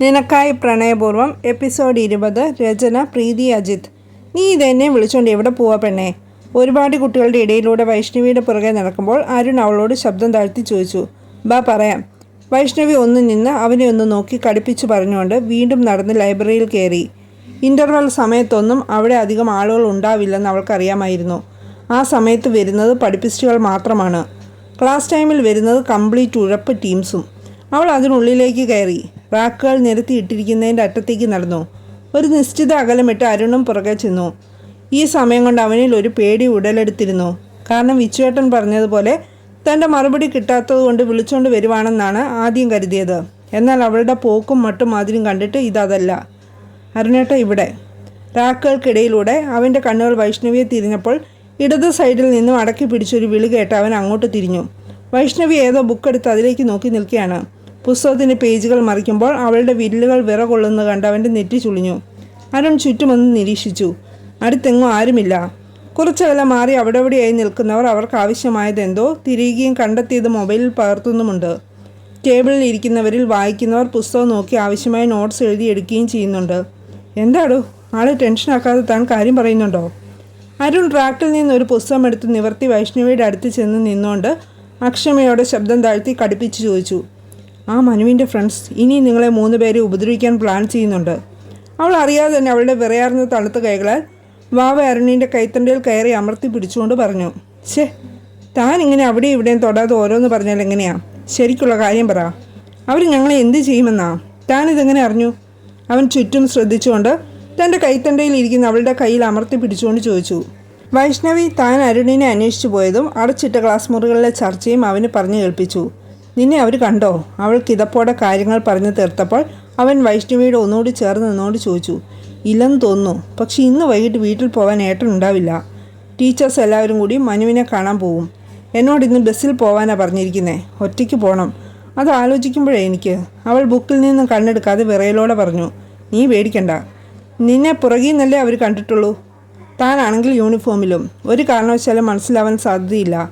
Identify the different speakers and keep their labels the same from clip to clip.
Speaker 1: നിനക്കായി പ്രണയപൂർവം എപ്പിസോഡ് ഇരുപത് രചന പ്രീതി അജിത്. നീ ഇതെന്നെ വിളിച്ചോണ്ട് എവിടെ പോവാ പെണ്ണേ? ഒരുപാട് കുട്ടികളുടെ ഇടയിലൂടെ വൈഷ്ണവിയുടെ പുറകെ നടക്കുമ്പോൾ അരുൺ അവളോട് ശബ്ദം താഴ്ത്തി ചോദിച്ചു ബാ പറയാം. വൈഷ്ണവി ഒന്ന് നിന്ന് അവനെ ഒന്ന് നോക്കി കടുപ്പിച്ചു പറഞ്ഞുകൊണ്ട് വീണ്ടും നടന്ന് ലൈബ്രറിയിൽ കയറി. ഇന്റർവെൽ സമയത്തൊന്നും അവിടെ അധികം ആളുകൾ ഉണ്ടാവില്ലെന്ന് അവൾക്കറിയാമായിരുന്നു. ആ സമയത്ത് വരുന്നത് പഠിപ്പിസ്റ്റുകൾ മാത്രമാണ്. ക്ലാസ് ടൈമിൽ വരുന്നത് കംപ്ലീറ്റ് ഉഴപ്പ് ടീംസും. അവൾ അതിനുള്ളിലേക്ക് കയറി. റാക്കുകൾ നിരത്തി ഇട്ടിരിക്കുന്നതിന്റെ അറ്റത്തേക്ക് നടന്നു. ഒരു നിശ്ചിത അകലമിട്ട് അരുണും പുറകെ ചെന്നു. ഈ സമയം കൊണ്ട് അവനിൽ ഒരു പേടി ഉടലെടുത്തിരുന്നു. കാരണം വിച്ചുവേട്ടൻ പറഞ്ഞതുപോലെ തന്റെ മറുപടി കിട്ടാത്തത് കൊണ്ട് വിളിച്ചുകൊണ്ട് വരുവാണെന്നാണ് ആദ്യം കരുതിയത്. എന്നാൽ അവളുടെ പോക്കും മട്ടും മാതിരിയും കണ്ടിട്ട് ഇതല്ല അരുണേട്ട ഇവിടെ. റാക്കുകൾക്കിടയിലൂടെ അവന്റെ കണ്ണുകൾ വൈഷ്ണവിയെ തിരിഞ്ഞപ്പോൾ ഇടത് സൈഡിൽ നിന്നും അടക്കി പിടിച്ചൊരു വിളി കേട്ട് അവൻ അങ്ങോട്ട് തിരിഞ്ഞു. വൈഷ്ണവി ഏതോ ബുക്കെടുത്ത് അതിലേക്ക് നോക്കി നിൽക്കുകയാണ്. പുസ്തകത്തിന്റെ പേജുകൾ മറിക്കുമ്പോൾ അവളുടെ വിരലുകൾ വിറകൊള്ളുന്നത് കണ്ട് അവന്റെ നെറ്റി ചുളിഞ്ഞു. അരുൺ ചുറ്റുമൊന്ന് നിരീക്ഷിച്ചു. അടുത്തെങ്ങും ആരുമില്ല. കുറച്ചകല മാറി അവിടെ എവിടെയായി നിൽക്കുന്നവർ അവർക്ക് ആവശ്യമായതെന്തോ തിരിയുകയും കണ്ടെത്തിയത് മൊബൈലിൽ പകർത്തുന്നുമുണ്ട്. ടേബിളിൽ ഇരിക്കുന്നവരിൽ വായിക്കുന്നവർ പുസ്തകം നോക്കി ആവശ്യമായ നോട്ട്സ് എഴുതി എടുക്കുകയും ചെയ്യുന്നുണ്ട്. എന്താടോ? ആളെ ടെൻഷനാക്കാതെ താൻ കാര്യം പറയുന്നുണ്ടോ? അരുൺ ട്രാക്കിൽ നിന്ന് ഒരു പുസ്തകം എടുത്ത് നിവർത്തി വൈഷ്ണവിയുടെ അടുത്ത് ചെന്ന് നിന്നുകൊണ്ട് അക്ഷമയോടെ ശബ്ദം താഴ്ത്തി കടുപ്പിച്ച് ചോദിച്ചു. ആ മനുവിന്റെ ഫ്രണ്ട്സ് ഇനി നിങ്ങളെ മൂന്ന് പേരെ ഉപദ്രവിക്കാൻ പ്ലാൻ ചെയ്യുന്നുണ്ട്. അവൾ അറിയാതെ തന്നെ അവളുടെ വിറയാർന്ന തണുത്ത കൈകളാൽ വാവ അരുണിന്റെ കൈത്തണ്ടയിൽ കയറി അമർത്തി പിടിച്ചുകൊണ്ട് പറഞ്ഞു ഛേ താൻ ഇങ്ങനെ അവിടെ ഇവിടെയും തൊടാതെ ഓരോന്ന് പറഞ്ഞാൽ എങ്ങനെയാ? ശരിക്കുള്ള കാര്യം പറ. അവർ ഞങ്ങളെ എന്ത് ചെയ്യുമെന്നാ? താൻ ഇതെങ്ങനെ അറിഞ്ഞു? അവൻ ചുറ്റും ശ്രദ്ധിച്ചുകൊണ്ട് തന്റെ കൈത്തണ്ടയിൽ ഇരിക്കുന്ന അവളുടെ കയ്യിൽ അമർത്തി പിടിച്ചുകൊണ്ട് ചോദിച്ചു വൈഷ്ണവി താൻ അരുണിനെ അന്വേഷിച്ചു പോയതും അടച്ചിട്ട ക്ലാസ് മുറികളിലെ ചർച്ചയും അവന് പറഞ്ഞു കേൾപ്പിച്ചു. നിന്നെ അവർ കണ്ടോ? അവൾക്ക് ഇതപ്പോടെ കാര്യങ്ങൾ പറഞ്ഞു തീർത്തപ്പോൾ അവൻ വൈഷ്ണവിയുടെ ഒന്നുകൂടി ചേർന്ന് നിന്നോട് ചോദിച്ചു ഇല്ലെന്ന് തോന്നുന്നു പക്ഷെ ഇന്ന് വൈകിട്ട് വീട്ടിൽ പോകാൻ ഏട്ടൻ ഉണ്ടാവില്ല. ടീച്ചേഴ്സ് എല്ലാവരും കൂടി മനുവിനെ കാണാൻ പോവും. എന്നോട് ഇന്ന് ബസ്സിൽ പോകാനാണ് പറഞ്ഞിരിക്കുന്നത് ഒറ്റയ്ക്ക് പോകണം അത് ആലോചിക്കുമ്പോഴേ എനിക്ക്. അവൾ ബുക്കിൽ നിന്ന് കണ്ണെടുക്കാതെ വിറയലോടെ പറഞ്ഞു നീ പേടിക്കണ്ട. നിന്നെ പുറകിൽ നിന്നല്ലേ അവർ കണ്ടിട്ടുള്ളൂ. താനാണെങ്കിൽ യൂണിഫോമിലും ഒരു കാരണവശാലും മനസ്സിലാവാൻ സാധ്യതയില്ല.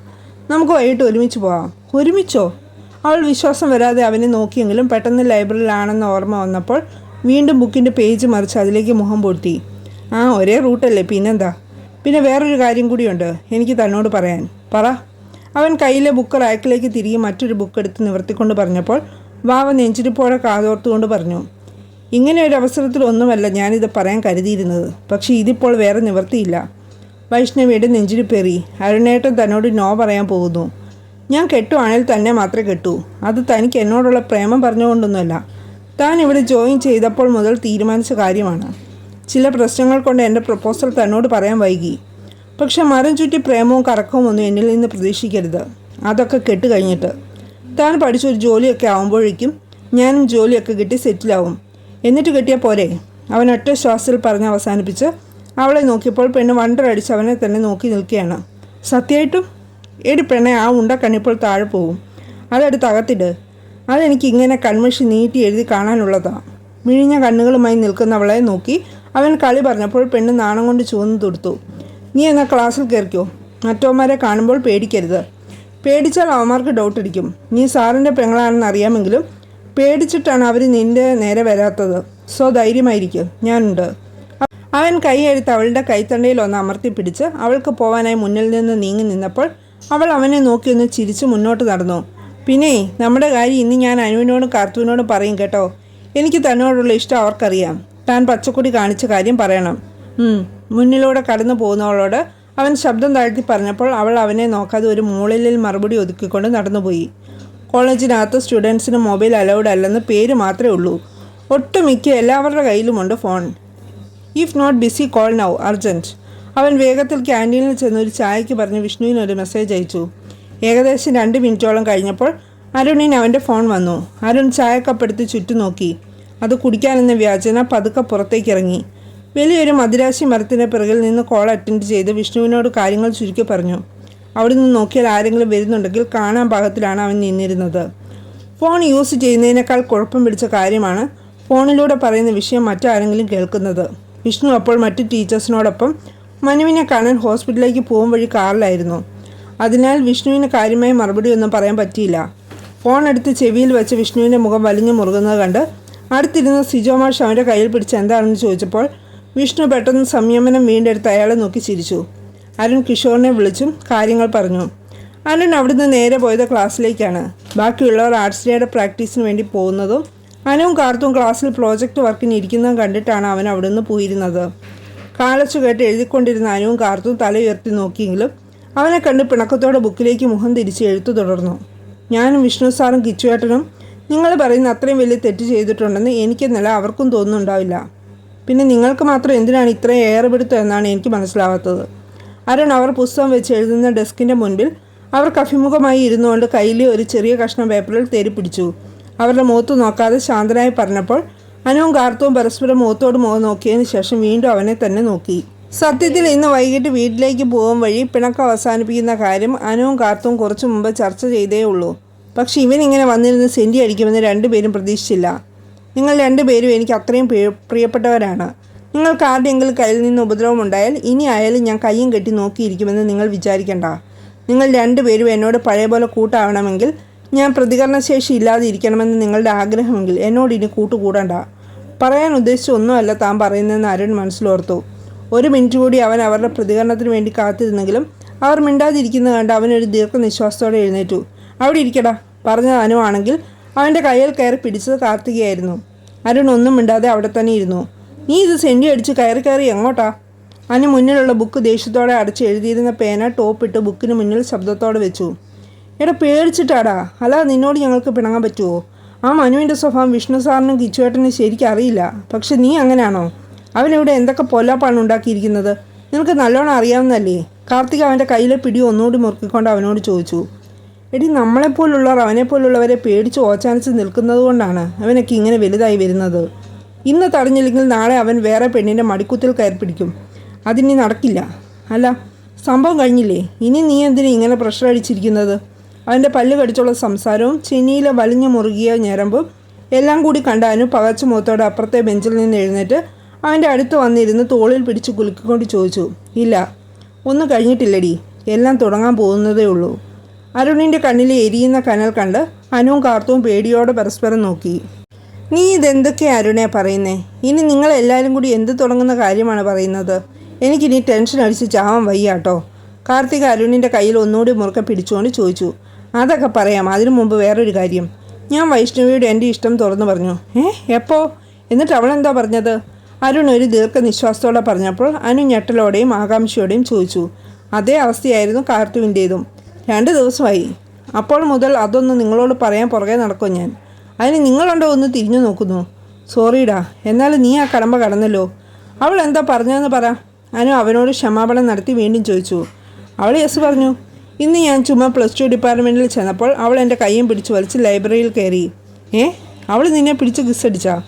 Speaker 1: നമുക്ക് വൈകിട്ട് ഒരുമിച്ച് പോവാം. ഒരുമിച്ചോ? അവൾ വിശ്വാസം വരാതെ അവനെ നോക്കിയെങ്കിലും പെട്ടെന്ന് ലൈബ്രറിയിലാണെന്ന് ഓർമ്മ വന്നപ്പോൾ വീണ്ടും ബുക്കിന്റെ പേജ് മറിച്ച് അതിലേക്ക് മുഖം പൊട്ടി. ആ ഒരേ റൂട്ടല്ലേ പിന്നെന്താ? പിന്നെ വേറൊരു കാര്യം കൂടിയുണ്ട് എനിക്ക് തന്നോട് പറയാൻ. പറ. അവൻ കയ്യിലെ ബുക്ക് റാക്കിലേക്ക് തിരികെ മറ്റൊരു ബുക്ക് എടുത്ത് നിവർത്തിക്കൊണ്ട് പറഞ്ഞപ്പോൾ വാവ നെഞ്ചിരിപ്പോടെ കാതോർത്തുകൊണ്ട് പറഞ്ഞു ഇങ്ങനെ ഒരു അവസരത്തിൽ ഒന്നുമല്ല ഞാനിത് പറയാൻ കരുതിയിരുന്നത്. പക്ഷേ ഇതിപ്പോൾ വേറെ നിവർത്തിയില്ല. വൈഷ്ണവിയുടെ നെഞ്ചിരിപ്പേറി അരുണേട്ടൻ തന്നോട് നോ പറയാൻ പോകുന്നു. ഞാൻ കെട്ടുവാണെങ്കിൽ തന്നെ മാത്രമേ കെട്ടൂ. അത് തനിക്ക് എന്നോടുള്ള പ്രേമം പറഞ്ഞുകൊണ്ടൊന്നുമല്ല. താൻ ഇവിടെ ജോയിൻ ചെയ്തപ്പോൾ മുതൽ തീരുമാനിച്ച കാര്യമാണ്. ചില പ്രശ്നങ്ങൾ കൊണ്ട് എന്റെ പ്രപ്പോസൽ തന്നോട് പറയാൻ വൈകി. പക്ഷെ മരം ചുറ്റി പ്രേമവും കറക്കവും ഒന്നും എന്നിൽ നിന്ന് പ്രതീക്ഷിക്കരുത്. അതൊക്കെ കെട്ട് കഴിഞ്ഞിട്ട്. താൻ പഠിച്ചൊരു ജോലിയൊക്കെ ആകുമ്പോഴേക്കും ഞാനും ജോലിയൊക്കെ കിട്ടി സെറ്റിലാവും. എന്നിട്ട് കിട്ടിയാൽ പോരെ? അവൻ ഒറ്റ ശ്വാസത്തിൽ പറഞ്ഞ് അവസാനിപ്പിച്ച് അവളെ നോക്കിയപ്പോൾ പെണ്ണ് വണ്ടറടിച്ച് അവനെ തന്നെ നോക്കി നിൽക്കുകയാണ്. സത്യമായിട്ടും? എടി പെണ്ണെ ആ ഉണ്ട കണ്ണിപ്പോൾ താഴെ പോവും. അതെടുത്ത് അകത്തിട്. അതെനിക്ക് ഇങ്ങനെ കൺമഷി നീട്ടി എഴുതി കാണാനുള്ളതാണ് മിഴിഞ്ഞ കണ്ണുകളുമായി നിൽക്കുന്നവളെ നോക്കി അവൻ കളി പറഞ്ഞപ്പോൾ പെണ്ണ് നാണം കൊണ്ട് ചുവന്നു തൊടുത്തു. നീ എന്നാൽ ക്ലാസ്സിൽ കയറിക്കോ മറ്റോമാരെ കാണുമ്പോൾ പേടിക്കരുത്. പേടിച്ചാൽ അവന്മാർക്ക് ഡൗട്ട് അടിക്കും. നീ സാറിന്റെ പെങ്ങളാണെന്ന് അറിയാമെങ്കിലും പേടിച്ചിട്ടാണ് അവർ നിന്റെ നേരെ വരാത്തത്. സോ ധൈര്യമായിരിക്കും. ഞാനുണ്ട്. അവൻ കൈയെടുത്ത് അവളുടെ കൈത്തണ്ടയിൽ ഒന്ന് അമർത്തി പിടിച്ച് അവൾക്ക് പോവാനായി മുന്നിൽ നിന്ന് നീങ്ങി നിന്നപ്പോൾ അവൾ അവനെ നോക്കി ഒന്ന് ചിരിച്ച് മുന്നോട്ട് നടന്നു. പിന്നെ നമ്മുടെ കാര്യം ഇന്ന് ഞാൻ അനുവിനോടും കാർത്തുവിനോടും പറയും കേട്ടോ. എനിക്ക് തന്നോടുള്ള ഇഷ്ടം അവർക്കറിയാം. താൻ പച്ചക്കുടി കാണിച്ച കാര്യം പറയണം. മുന്നിലൂടെ കടന്നു പോകുന്നവളോട് അവൻ ശബ്ദം താഴ്ത്തി പറഞ്ഞപ്പോൾ അവൾ അവനെ നോക്കാതെ ഒരു മൂളിലിൽ മറുപടി ഒതുക്കിക്കൊണ്ട് നടന്നുപോയി. കോളേജിനകത്ത് സ്റ്റുഡൻസിന് മൊബൈൽ അലൗഡ് അല്ലെന്ന് പേര് മാത്രമേ ഉള്ളൂ. ഒട്ടുമിക്ക എല്ലാവരുടെ കയ്യിലുമുണ്ട് phone. If not busy call now urgent അവൻ വേഗത്തിൽ ക്യാന്റീനിൽ ചെന്ന് ഒരു ചായയ്ക്ക് പറഞ്ഞ് വിഷ്ണുവിന് ഒരു മെസ്സേജ് അയച്ചു. ഏകദേശം രണ്ട് മിനിറ്റോളം കഴിഞ്ഞപ്പോൾ അരുണിന് അവന്റെ ഫോൺ വന്നു. അരുൺ ചായക്കപ്പെടുത്ത് ചുറ്റും നോക്കി അത് കുടിക്കാനെന്ന വ്യാജന പതുക്കെ പുറത്തേക്ക് ഇറങ്ങി. വലിയൊരു മദിരാശി മരത്തിന്റെ പിറകിൽ നിന്ന് കോൾ അറ്റൻഡ് ചെയ്ത് വിഷ്ണുവിനോട് കാര്യങ്ങൾ ചുരുക്കി പറഞ്ഞു. അവിടെ നിന്ന് നോക്കിയാൽ ആരെങ്കിലും വരുന്നുണ്ടെങ്കിൽ കാണാൻ പാകത്തിലാണ് അവൻ നിന്നിരുന്നത്. ഫോൺ യൂസ് ചെയ്യുന്നതിനേക്കാൾ കുഴപ്പം പിടിച്ച കാര്യമാണ് ഫോണിലൂടെ പറയുന്ന വിഷയം മറ്റാരെങ്കിലും കേൾക്കുന്നത്. വിഷ്ണു അപ്പോൾ മറ്റ് ടീച്ചേഴ്സിനോടൊപ്പം മനുവിനെ കാണാൻ ഹോസ്പിറ്റലിലേക്ക് പോകും വഴി കാറിലായിരുന്നു. അതിനാൽ വിഷ്ണുവിന് കാര്യമായി മറുപടി ഒന്നും പറയാൻ പറ്റിയില്ല. ഫോൺ എടുത്ത് ചെവിയിൽ വെച്ച് വിഷ്ണുവിന്റെ മുഖം വലിഞ്ഞു മുറുകുന്നത് കണ്ട് അടുത്തിരുന്ന സിജോ മാഷ് അവന്റെ കയ്യിൽ പിടിച്ച് എന്താണെന്ന് ചോദിച്ചപ്പോൾ വിഷ്ണു പെട്ടെന്ന് സംയമനം വീണ്ടെടുത്ത് അയാളെ നോക്കി ചിരിച്ചു. അരുൺ കിഷോറിനെ വിളിച്ചും കാര്യങ്ങൾ പറഞ്ഞു. അരുൺ അവിടുന്ന് നേരെ പോയത് ക്ലാസ്സിലേക്കാണ്. ബാക്കിയുള്ളവർ ആർട്സ് ഡേയുടെ പ്രാക്ടീസിന് വേണ്ടി പോകുന്നതും അനുവും കാർത്തും ക്ലാസ്സിൽ പ്രോജക്റ്റ് വർക്കിന് ഇരിക്കുന്നതും കണ്ടിട്ടാണ് അവൻ അവിടുന്ന് പോയിരുന്നത്. കാലച്ചു കേട്ട് എഴുതിക്കൊണ്ടിരുന്ന അനുവും കാർത്തും തല ഉയർത്തി നോക്കിയെങ്കിലും അവനെ കണ്ട് പിണക്കത്തോടെ ബുക്കിലേക്ക് മുഖം തിരിച്ച് എഴുത്തു തുടർന്നു. ഞാനും വിഷ്ണു സാറും കിച്ചുവേട്ടനും നിങ്ങൾ പറയുന്ന അത്രയും വലിയ തെറ്റ് ചെയ്തിട്ടുണ്ടെന്ന് എനിക്കെന്നല്ല അവർക്കും തോന്നുന്നുണ്ടാവില്ല. പിന്നെ നിങ്ങൾക്ക് മാത്രം എന്തിനാണ് ഇത്രയും ഏറെപിടുത്തം എന്നാണ് എനിക്ക് മനസ്സിലാവാത്തത്. അരുൺ അവർ പുസ്തകം വെച്ച് എഴുതുന്ന ഡെസ്കിന്റെ മുൻപിൽ അവർക്ക് അഭിമുഖമായി ഇരുന്നുകൊണ്ട് കയ്യിൽ ഒരു ചെറിയ കഷ്ണം പേപ്പറിൽ തേരി പിടിച്ചു അവരുടെ മുഖത്ത് നോക്കാതെ ശാന്തനായി പറഞ്ഞപ്പോൾ അനുവും കാർത്തവും പരസ്പരം മുഖത്തോട് മുഖം നോക്കിയതിന് ശേഷം വീണ്ടും അവനെ തന്നെ നോക്കി. സത്യത്തിൽ ഇന്ന് വൈകിട്ട് വീട്ടിലേക്ക് പോകും വഴി പിണക്കം അവസാനിപ്പിക്കുന്ന കാര്യം അനുവും കാർത്തവും കുറച്ചു മുമ്പ് ചർച്ച ചെയ്തേ ഉള്ളൂ. പക്ഷെ ഇവൻ ഇങ്ങനെ വന്നിരുന്ന് സെന്റി അടിക്കുമെന്ന് രണ്ടുപേരും പ്രതീക്ഷിച്ചില്ല. നിങ്ങൾ രണ്ടുപേരും എനിക്ക് അത്രയും പ്രിയപ്പെട്ടവരാണ്. നിങ്ങൾക്ക് ആരുടെയെങ്കിലും കയ്യിൽ നിന്ന് ഉപദ്രവം ഉണ്ടായാൽ ഇനി ആയാലും ഞാൻ കയ്യും കെട്ടി നോക്കിയിരിക്കുമെന്ന് നിങ്ങൾ വിചാരിക്കണ്ട. നിങ്ങൾ രണ്ടുപേരും എന്നോട് പഴയ പോലെ കൂട്ടാവണമെങ്കിൽ ഞാൻ പ്രതികരണശേഷി ഇല്ലാതെ ഇരിക്കണമെന്ന് നിങ്ങളുടെ ആഗ്രഹമെങ്കിൽ എന്നോട് ഇനി കൂട്ടുകൂടണ്ട. പറയാൻ ഉദ്ദേശിച്ച ഒന്നുമല്ല താൻ പറയുന്നതെന്ന് അരുൺ മനസ്സിലോർത്തു. ഒരു മിനിറ്റ് കൂടി അവൻ അവരുടെ പ്രതികരണത്തിന് വേണ്ടി കാത്തിരുന്നെങ്കിലും അവർ മിണ്ടാതിരിക്കുന്നത് കണ്ട് അവനൊരു ദീർഘനിശ്വാസത്തോടെ എഴുന്നേറ്റു. അവിടെ ഇരിക്കടാ പറഞ്ഞ അനുവാണെങ്കിൽ അവന്റെ കയ്യിൽ കയറി പിടിച്ചത് കാർത്തികയായിരുന്നു. അരുൺ ഒന്നും മിണ്ടാതെ അവിടെ തന്നെ ഇരുന്നു. നീ ഇത് സെൻഡി അടിച്ച് കയറി കയറി എങ്ങോട്ടാ? അനു മുന്നിലുള്ള ബുക്ക് ദേഷ്യത്തോടെ അടച്ച് എഴുതിയിരുന്ന പേന ടോപ്പിട്ട് ബുക്കിന് മുന്നിൽ ശബ്ദത്തോടെ വെച്ചു. എടാ പേടിച്ചിട്ടാടാ. അല്ലാതെ നിന്നോട് ഞങ്ങൾക്ക് പിണങ്ങാൻ പറ്റുമോ ആ മനുവിന്റെ സ്വഭാവം വിഷ്ണു സാറിനും കിച്ചുവേട്ടനും ശരിക്കും അറിയില്ല. പക്ഷെ നീ അങ്ങനെയാണോ? അവനിവിടെ എന്തൊക്കെ പൊല്ലാപ്പാണ് ഉണ്ടാക്കിയിരിക്കുന്നത്? നിനക്ക് നല്ലോണം അറിയാവുന്നല്ലേ കാർത്തിക് അവന്റെ കയ്യിലെ പിടി ഒന്നുകൂടി മുറുക്കിക്കൊണ്ട് അവനോട് ചോദിച്ചു. എടി നമ്മളെപ്പോലുള്ളവർ അവനെപ്പോലുള്ളവരെ പേടിച്ച് ഓച്ചാനിച്ച് നിൽക്കുന്നത് കൊണ്ടാണ് അവനൊക്കെ ഇങ്ങനെ വലുതായി വരുന്നത്. ഇന്ന് തടഞ്ഞില്ലെങ്കിൽ നാളെ അവൻ വേറെ പെണ്ണിന്റെ മടിക്കുത്തിൽ കയറി പിടിക്കും. അതിനി നടക്കില്ല. അല്ല സംഭവം കഴിഞ്ഞില്ലേ? ഇനി നീ എന്തിനാ ഇങ്ങനെ പ്രഷർ അടിച്ചിരിക്കുന്നത് അവന്റെ പല്ല് കടിച്ചുള്ള സംസാരവും ചിനിയിലെ വലിഞ്ഞു മുറുകിയ ഞരമ്പും എല്ലാം കൂടി കണ്ടാനും പകച്ച മുഖത്തോടെ അപ്പുറത്തെ ബെഞ്ചിൽ നിന്ന് എഴുന്നേറ്റ് അവന്റെ അടുത്ത് വന്നിരുന്ന് തോളിൽ പിടിച്ച് കുലുക്കിക്കൊണ്ട് ചോദിച്ചു ഇല്ല ഒന്നും കഴിഞ്ഞിട്ടില്ലടി എല്ലാം തുടങ്ങാൻ പോകുന്നതേ ഉള്ളൂ. അരുണിന്റെ കണ്ണിലെ എരിയുന്ന കനൽ കണ്ട് അനുവും കാർത്തവും പേടിയോടെ പരസ്പരം നോക്കി. നീ ഇതെന്തൊക്കെയാണ് അരുണെ പറയുന്നേ? ഇനി നിങ്ങൾ എല്ലാവരും കൂടി എന്ത് തുടങ്ങുന്ന കാര്യമാണ് പറയുന്നത്? എനിക്കിനി ടെൻഷൻ അടിച്ച് ചാവാൻ വയ്യാട്ടോ. കാർത്തിക അരുണിന്റെ കയ്യിൽ ഒന്നുകൂടി മുറുക്കെ പിടിച്ചുകൊണ്ട് ചോദിച്ചു അതൊക്കെ പറയാം. അതിനു മുമ്പ് വേറൊരു കാര്യം. ഞാൻ വൈഷ്ണവിയോട് എന്റെ ഇഷ്ടം തുറന്നു പറഞ്ഞു. ഏ എപ്പോ? എന്നിട്ട് അവളെന്താ പറഞ്ഞത്? അരുൺ ഒരു ദീർഘനിശ്വാസത്തോടെ പറഞ്ഞപ്പോൾ അനു ഞെട്ടലോടെയും ആകാംക്ഷയോടെയും ചോദിച്ചു. അതേ അവസ്ഥയായിരുന്നു കാർത്തുവിന്റേതും. രണ്ട് ദിവസമായി. അപ്പോൾ മുതൽ അതൊന്നും നിങ്ങളോട് പറയാൻ പുറകെ നടക്കും ഞാൻ? അതിന് നിങ്ങളുണ്ടോ ഒന്ന് തിരിഞ്ഞു നോക്കുന്നു. സോറിടാ എന്നാൽ നീ ആ കടമ്പ കടന്നല്ലോ. അവൾ എന്താ പറഞ്ഞതെന്ന് പറ. അനു അവനോട് ക്ഷമാപണം നടത്തി വീണ്ടും ചോദിച്ചു. അവൾ യെസ് പറഞ്ഞു. ഇന്ന് ഞാൻ ചുമ്മാ പ്ലസ് ടു ഡിപ്പാർട്ട്മെന്റിൽ ചെന്നപ്പോൾ അവൾ എന്റെ കൈയും പിടിച്ച് വലിച്ച് ലൈബ്രറിയിൽ കയറി. ഏ? അവൾ നിന്നെ പിടിച്ച് കിസ്സടിച്ചാ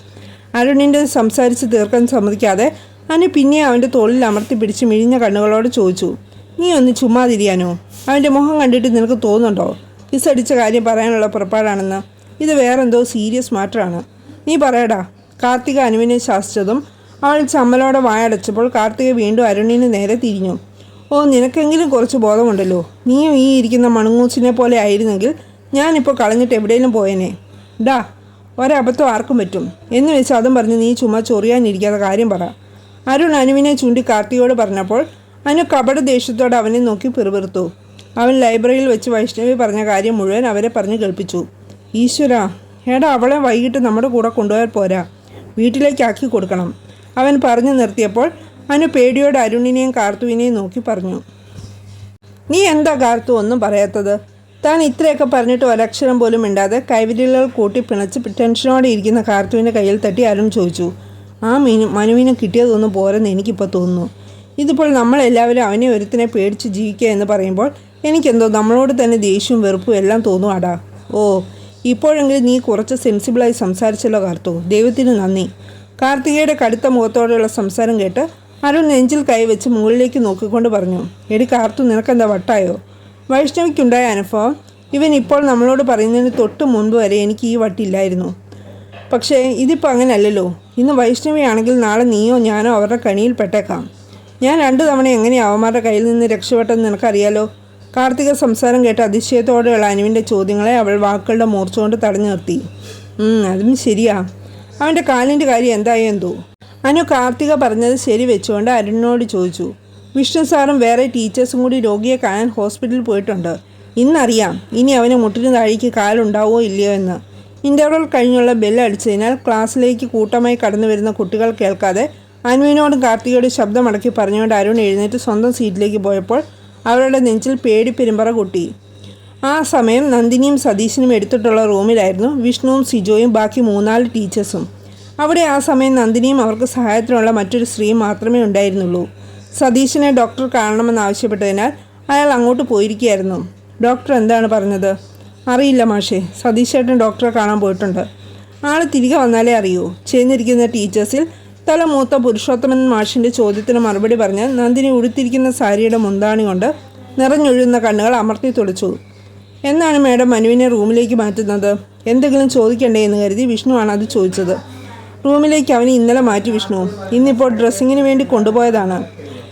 Speaker 1: അരുണിന്റെ സംസാരിച്ച് തീർക്കാൻ സമ്മതിക്കാതെ അവന് പിന്നെ അവന്റെ തോളിൽ അമർത്തി പിടിച്ച് മിഴിഞ്ഞ കണ്ണുകളോട് ചോദിച്ചു നീ ഒന്ന് ചുമ്മാതിരിയാനോ അവന്റെ മുഖം കണ്ടിട്ട് നിനക്ക് തോന്നുന്നുണ്ടോ? കിസ്സടിച്ച കാര്യം പറയാനുള്ള പുറപ്പാടാണെന്ന്. ഇത് വേറെന്തോ സീരിയസ് മാറ്ററാണ് നീ പറയടാ. കാർത്തിക അനുവിനെ ശാസിച്ചതും അവൾ ചമ്മലോടെ വായടച്ചപ്പോൾ കാർത്തിക വീണ്ടും അരുണിന് നേരെ തിരിഞ്ഞു. ഓ നിനക്കെങ്കിലും കുറച്ച് ബോധമുണ്ടല്ലോ. നീയും ഈ ഇരിക്കുന്ന മണങ്ങൂച്ചിനെ പോലെ ആയിരുന്നെങ്കിൽ ഞാനിപ്പോൾ കളഞ്ഞിട്ട് എവിടെയെങ്കിലും പോയേനെ. ഡാ ഒരബദ്ധം ആർക്കും പറ്റും. എന്ന് വെച്ച് അതും പറഞ്ഞ് നീ ചുമ്മാ ചൊറിയാനിരിക്കാത്ത കാര്യം പറ. അരുൺ അനുവിനെ ചൂണ്ടി കാർത്തിയോട് പറഞ്ഞപ്പോൾ അനു കപട ദേഷ്യത്തോടെ അവനെ നോക്കി പിറുപിറുത്തു. അവൻ ലൈബ്രറിയിൽ വെച്ച് വൈഷ്ണവി പറഞ്ഞ കാര്യം മുഴുവൻ അവരെ പറഞ്ഞ് കേൾപ്പിച്ചു. ഈശ്വര എടാ അവളെ വൈകിട്ട് നമ്മുടെ കൂടെ കൊണ്ടുപോയാൽ പോരാ. വീട്ടിലേക്കാക്കി കൊടുക്കണം. അവൻ പറഞ്ഞു നിർത്തിയപ്പോൾ അനു പേടിയോടെ അരുണിനെയും കാർത്തുവിനെയും നോക്കി പറഞ്ഞു. നീ എന്താ കാർത്തു ഒന്നും പറയാത്തത്? താൻ ഇത്രയൊക്കെ പറഞ്ഞിട്ട് ഒരക്ഷരം പോലും ഇണ്ടാതെ കൈവിരലുകൾ കൂട്ടി പിണച്ച് ടെൻഷനോടെ ഇരിക്കുന്ന കാർത്തുവിന്റെ കയ്യിൽ തട്ടി അരുൺ ചോദിച്ചു. ആ മീനു മനുവിനെ കിട്ടിയതൊന്നും പോരെന്ന് എനിക്കിപ്പോൾ തോന്നുന്നു. ഇതിപ്പോൾ നമ്മളെല്ലാവരും അവനെ ഒരുത്തിനെ പേടിച്ച് ജീവിക്കുക എന്ന് പറയുമ്പോൾ എനിക്കെന്തോ നമ്മളോട് തന്നെ ദേഷ്യവും വെറുപ്പും എല്ലാം തോന്നുവാടാ. ഓ ഇപ്പോഴെങ്കിലും നീ കുറച്ച് സെൻസിബിളായി സംസാരിച്ചല്ലോ കാർത്തു. ദൈവത്തിന് നന്ദി. കാർത്തികയുടെ കടുത്ത മുഖത്തോടെയുള്ള സംസാരം കേട്ട് അരുൺ നെഞ്ചിൽ കൈവച്ച് മുകളിലേക്ക് നോക്കിക്കൊണ്ട് പറഞ്ഞു എടി കാർത്തു നിനക്കെന്താ വട്ടായോ? വൈഷ്ണവിക്കുണ്ടായ അനുഭവം? ഇവൻ ഇപ്പോൾ നമ്മളോട് പറയുന്നതിന് തൊട്ട് മുൻപ് വരെ എനിക്ക് ഈ വട്ടില്ലായിരുന്നു. പക്ഷേ ഇതിപ്പോൾ അങ്ങനെയല്ലല്ലോ ഇന്ന് വൈഷ്ണവിയാണെങ്കിൽ നാളെ നീയോ ഞാനോ അവരുടെ കണിയിൽ പെട്ടേക്കാം. ഞാൻ രണ്ടു തവണ എങ്ങനെ അവന്മാരുടെ കയ്യിൽ നിന്ന് രക്ഷപ്പെട്ടെന്ന് നിനക്കറിയാലോ? കാർത്തിക സംസാരം കേട്ട് അതിശയത്തോടെയുള്ള അനുവിന്റെ ചോദ്യങ്ങളെ അവൾ വാക്കുകളുടെ മൂർച്ച കൊണ്ട് തടഞ്ഞു നിർത്തി. "ഉം, അതും ശരിയാ. അവന്റെ കാലിന്റെ കാര്യം എന്തായി എന്തോ? അനു കാർത്തിക പറഞ്ഞത് ശരി വെച്ചുകൊണ്ട് അരുണിനോട് ചോദിച്ചു. വിഷ്ണു സാറും വേറെ ടീച്ചേഴ്സും കൂടി രോഗിയെ കാണാൻ ഹോസ്പിറ്റലിൽ പോയിട്ടുണ്ട്. ഇന്നറിയാം ഇനി അവന് മുട്ടിന് താഴേക്ക് കാലുണ്ടാവോ ഇല്ലയോ എന്ന്. ഇന്റർവൽ കഴിഞ്ഞുള്ള ബെല്ല് അടിച്ചതിനാൽ ക്ലാസ്സിലേക്ക് കൂട്ടമായി കടന്നു വരുന്ന കുട്ടികൾ കേൾക്കാതെ അനുവിനോടും കാർത്തികയോടും ശബ്ദമടക്കി പറഞ്ഞുകൊണ്ട് അരുൺ എഴുന്നേറ്റ് സ്വന്തം സീറ്റിലേക്ക് പോയപ്പോൾ അവരുടെ നെഞ്ചിൽ പേടി പെരുമ്പറ കൊട്ടി. ആ സമയം നന്ദിനിയും സതീശനും എടുത്തിട്ടുള്ള റൂമിലായിരുന്നു വിഷ്ണുവും സിജോയും ബാക്കി മൂന്നാൽ ടീച്ചേഴ്സും. അവിടെ ആ സമയം നന്ദിനിയും അവർക്ക് സഹായത്തിനുള്ള മറ്റൊരു സ്ത്രീ മാത്രമേ ഉണ്ടായിരുന്നുള്ളൂ. സതീശനെ ഡോക്ടർ കാണണമെന്ന് ആവശ്യപ്പെട്ടതിനാൽ അയാൾ അങ്ങോട്ട് പോയിരിക്കുകയായിരുന്നു. ഡോക്ടർ എന്താണ് പറഞ്ഞത്? അറിയില്ല മാഷേ സതീശേട്ടൻ ഡോക്ടറെ കാണാൻ പോയിട്ടുണ്ട്. ആൾ തിരികെ വന്നാലേ അറിയൂ. ചെന്നിരിക്കുന്ന ടീച്ചേഴ്സിൽ തല മൂത്ത പുരുഷോത്തമൻ മാഷിന്റെ ചോദ്യത്തിന് മറുപടി പറഞ്ഞ് നന്ദിനി ഉടുത്തിരിക്കുന്ന സാരിയുടെ മുന്താണി കൊണ്ട് നിറഞ്ഞൊഴുകുന്ന കണ്ണുകൾ അമർത്തി തുളച്ചു എന്നാണ് മാഡം മനുവിനെ റൂമിലേക്ക് മാറ്റുന്നത്? എന്തെങ്കിലും ചോദിക്കണ്ടേ എന്ന് കരുതി വിഷ്ണുവാണ് അത് ചോദിച്ചത്. റൂമിലേക്ക് അവനെ ഇന്നലെ മാറ്റി വിഷ്ണു. ഇന്നിപ്പോൾ ഡ്രസ്സിങ്ങിന് വേണ്ടി കൊണ്ടുപോയതാണ്.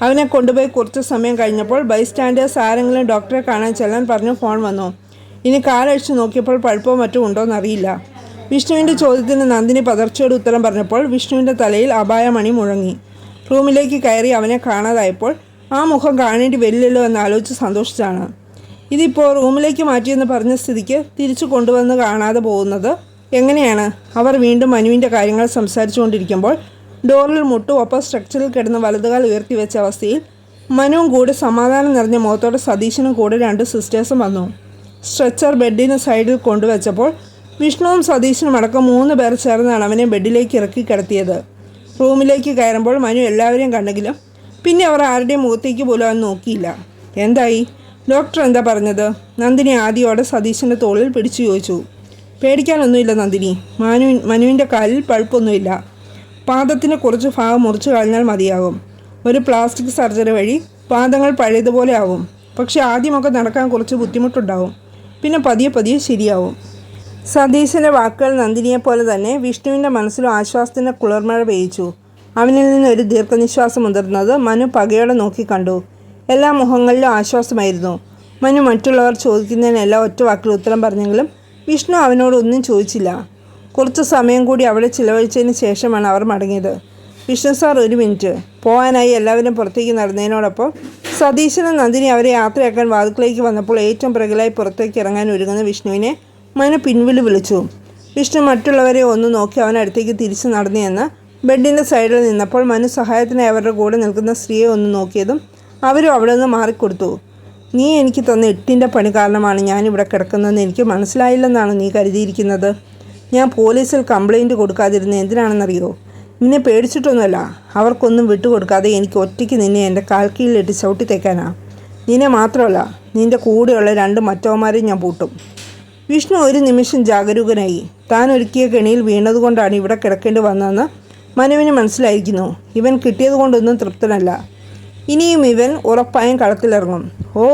Speaker 1: അവനെ കൊണ്ടുപോയി കുറച്ച് സമയം കഴിഞ്ഞപ്പോൾ ബൈസ്റ്റാൻഡേഴ്സ് ആരെങ്കിലും ഡോക്ടറെ കാണാൻ ചെല്ലാൻ പറഞ്ഞു ഫോൺ വന്നു. ഇനി കാലഴിച്ച് നോക്കിയപ്പോൾ പഴുപ്പോ മറ്റോ ഉണ്ടോയെന്നറിയില്ല വിഷ്ണുവിന്റെ ചോദ്യത്തിന് നന്ദിനി പതർച്ചയോട് ഉത്തരം പറഞ്ഞപ്പോൾ വിഷ്ണുവിന്റെ തലയിൽ അപായമണി മുഴങ്ങി. റൂമിലേക്ക് കയറി അവനെ കാണാതായപ്പോൾ ആ മുഖം കാണേണ്ടി വരില്ലല്ലോ എന്ന് ആലോചിച്ച് സന്തോഷിച്ചാണ് ഇതിപ്പോൾ റൂമിലേക്ക് മാറ്റിയെന്ന് പറഞ്ഞ സ്ഥിതിക്ക് തിരിച്ചു കൊണ്ടുവന്ന് കാണാതെ പോകുന്നത് എങ്ങനെയാണ് അവർ വീണ്ടും മനുവിന്റെ കാര്യങ്ങൾ സംസാരിച്ചുകൊണ്ടിരിക്കുമ്പോൾ ഡോറിൽ മുട്ടും ഒപ്പം സ്ട്രക്ചറിൽ കിടന്ന് വലതുകാൽ ഉയർത്തി വെച്ച അവസ്ഥയിൽ മനുവും കൂടി സമാധാനം നിറഞ്ഞ മുഖത്തോടെ സതീശനും കൂടെ രണ്ട് സിസ്റ്റേഴ്സും വന്നു. സ്ട്രെച്ചർ ബെഡിന് സൈഡിൽ കൊണ്ടുവച്ചപ്പോൾ വിഷ്ണുവും സതീശനും അടക്കം മൂന്ന് പേർ ചേർന്നാണ് അവനെ ബെഡിലേക്ക് ഇറക്കി കിടത്തിയത്. റൂമിലേക്ക് കയറുമ്പോൾ മനു എല്ലാവരെയും കണ്ടെങ്കിലും പിന്നെ അവർ ആരുടെയും മുഖത്തേക്ക് പോലും അവൻ നോക്കിയില്ല. എന്തായി? ഡോക്ടർ എന്താ പറഞ്ഞത്? നന്ദിനി ആദ്യോടെ സതീശന്റെ തോളിൽ പിടിച്ചു ചോദിച്ചു. പേടിക്കാനൊന്നുമില്ല നന്ദിനി. മാനു മനുവിന്റെ കാലിൽ പഴുപ്പൊന്നുമില്ല. പാദത്തിന് കുറച്ച് ഭാഗം മുറിച്ചു കഴിഞ്ഞാൽ മതിയാകും. ഒരു പ്ലാസ്റ്റിക് സർജറി വഴി പാദങ്ങൾ പഴയതുപോലെ ആവും. പക്ഷെ ആദ്യമൊക്കെ നടക്കാൻ കുറച്ച് ബുദ്ധിമുട്ടുണ്ടാവും. പിന്നെ പതിയെ പതിയെ ശരിയാവും. സതീശന്റെ വാക്കുകൾ നന്ദിനിയെ പോലെ തന്നെ വിഷ്ണുവിന്റെ മനസ്സിലും ആശ്വാസത്തിന്റെ കുളിർമഴ പെയ്യിച്ചു. അവനിൽ നിന്ന് ഒരു ദീർഘനിശ്വാസം മുതിർന്നത് മനു പകയോടെ നോക്കി കണ്ടു. എല്ലാ മുഖങ്ങളിലും ആശ്വാസമായിരുന്നു. മനു മറ്റുള്ളവർ ചോദിക്കുന്നതിനെല്ലാം ഒറ്റ വാക്കിൽ ഉത്തരം പറഞ്ഞെങ്കിലും വിഷ്ണു അവനോടൊന്നും ചോദിച്ചില്ല. കുറച്ച് സമയം കൂടി അവിടെ ചിലവഴിച്ചതിന് ശേഷമാണ് അവർ മടങ്ങിയത്. വിഷ്ണു സാർ ഒരു മിനിറ്റ്. പോകാനായി എല്ലാവരും പുറത്തേക്ക് നടന്നതിനോടൊപ്പം സതീശനും നന്ദിനി അവരെ യാത്രയാക്കാൻ വാതുക്കളിലേക്ക് വന്നപ്പോൾ ഏറ്റവും പിറകിലായി പുറത്തേക്ക് ഇറങ്ങാൻ ഒരുങ്ങുന്ന വിഷ്ണുവിനെ മന പിൻവിളി വിളിച്ചു. വിഷ്ണു മറ്റുള്ളവരെ ഒന്ന് നോക്കി അവനടുത്തേക്ക് തിരിച്ചു നടന്നു എന്ന് ബെഡിന്റെ സൈഡിൽ നിന്നപ്പോൾ മനു സഹായത്തിനായി അവരുടെ കൂടെ നിൽക്കുന്ന സ്ത്രീയെ ഒന്ന് നോക്കിയതും അവരും അവിടെ നിന്ന് മാറിക്കൊടുത്തു. നീ എനിക്ക് തന്ന എട്ടിന്റെ പണി കാരണമാണ് ഞാനിവിടെ കിടക്കുന്നതെന്ന് എനിക്ക് മനസ്സിലായില്ലെന്നാണ് നീ കരുതിയിരിക്കുന്നത്. ഞാൻ പോലീസിൽ കംപ്ലൈന്റ് കൊടുക്കാതിരുന്നത് എന്തിനാണെന്നറിയോ? നിന്നെ പേടിച്ചിട്ടൊന്നുമല്ല. അവർക്കൊന്നും വിട്ടുകൊടുക്കാതെ എനിക്ക് ഒറ്റയ്ക്ക് നിന്നെ എന്റെ കാൽക്കീഴിലിട്ട് ചവിട്ടി തേക്കാനാ നിന്നെ മാത്രമല്ല നിന്റെ കൂടെയുള്ള രണ്ട് മറ്റവന്മാരെയും ഞാൻ പൂട്ടും. വിഷ്ണു ഒരു നിമിഷം ജാഗരൂകനായി. താൻ ഒരുക്കിയ കെണിയിൽ വീണതുകൊണ്ടാണ് ഇവിടെ കിടക്കേണ്ടി വന്നതെന്ന് മനുവിന് മനസ്സിലായിരിക്കുന്നു. ഇവൻ കിട്ടിയതുകൊണ്ടൊന്നും തൃപ്തനല്ല. ഇനിയും ഇവൻ ഉറപ്പായും കളത്തിലിറങ്ങും. ഓ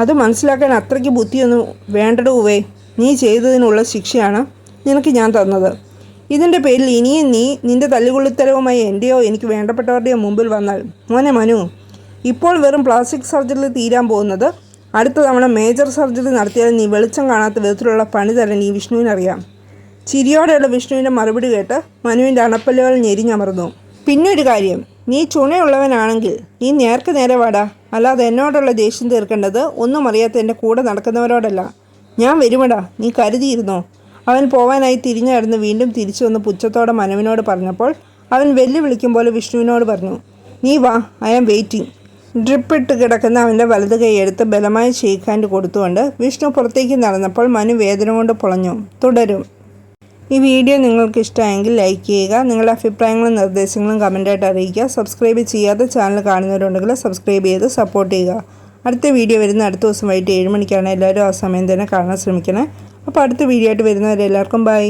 Speaker 1: അത് മനസ്സിലാക്കാൻ അത്രയ്ക്ക് ബുദ്ധിയൊന്നും വേണ്ടടുവേ നീ ചെയ്തതിനുള്ള ശിക്ഷയാണ് നിനക്ക് ഞാൻ തന്നത്. ഇതിന്റെ പേരിൽ ഇനിയും നീ നിന്റെ തല്ലുകൊള്ളിത്തരവുമായി എന്റെയോ എനിക്ക് വേണ്ടപ്പെട്ടവരുടെയോ മുമ്പിൽ വന്നാൽ. മോനെ മനു ഇപ്പോൾ വെറും പ്ലാസ്റ്റിക് സർജറി തീരാൻ പോകുന്നത് അടുത്ത തവണ മേജർ സർജറി നടത്തിയാൽ നീ വെളിച്ചം കാണാത്ത വിധത്തിലുള്ള പണി തരാൻ ഈ വിഷ്ണുവിനറിയാം ചിരിയോടെയുള്ള വിഷ്ണുവിന്റെ മറുപടി കേട്ട് മനുവിന്റെ അണപ്പല്ലുകൾ ഞെരിഞ്ഞമർന്നു. പിന്നെ ഒരു കാര്യം നീ ചുണയുള്ളവനാണെങ്കിൽ നീ നേർക്ക് നേരെ വാടാ. അല്ലാതെ എന്നോടുള്ള ദേഷ്യം തീർക്കേണ്ടത് ഒന്നും അറിയാത്ത എന്റെ കൂടെ നടക്കുന്നവരോടല്ല. ഞാൻ വരുമടാ. നീ കരുതിയിരുന്നോ? അവൻ പോവാനായി തിരിഞ്ഞായിരുന്നു വീണ്ടും തിരിച്ചു വന്ന് പുച്ഛത്തോടെ മനവിനോട് പറഞ്ഞപ്പോൾ അവൻ വെല്ലുവിളിക്കും പോലെ വിഷ്ണുവിനോട് പറഞ്ഞു നീ വാ ഐ ആം വെയിറ്റിംഗ്. ഡ്രിപ്പിട്ട് കിടക്കുന്ന അവന്റെ വലത് കൈ എടുത്ത് ബലമായി ഹാൻഡ് കൊടുത്തുകൊണ്ട് വിഷ്ണു പുറത്തേക്ക് നടന്നപ്പോൾ മനു വേദന കൊണ്ട് പൊളഞ്ഞു. തുടരും. ഈ വീഡിയോ നിങ്ങൾക്ക് ഇഷ്ടമായെങ്കിൽ ലൈക്ക് ചെയ്യുക നിങ്ങളുടെ അഭിപ്രായങ്ങളും നിർദ്ദേശങ്ങളും കമന്റായിട്ട് അറിയിക്കുക. സബ്സ്ക്രൈബ് ചെയ്യാതെ ചാനൽ കാണുന്നവരുണ്ടെങ്കിൽ സബ്സ്ക്രൈബ് ചെയ്ത് സപ്പോർട്ട് ചെയ്യുക. അടുത്ത വീഡിയോ വരുന്ന അടുത്ത ദിവസം വൈകിട്ട് ഏഴ് മണിക്കാണ് എല്ലാവരും ആ സമയം തന്നെ കാണാൻ ശ്രമിക്കണേ. അപ്പോൾ അടുത്ത വീഡിയോ ആയിട്ട് വരുന്നവരെല്ലാവർക്കും ബൈ.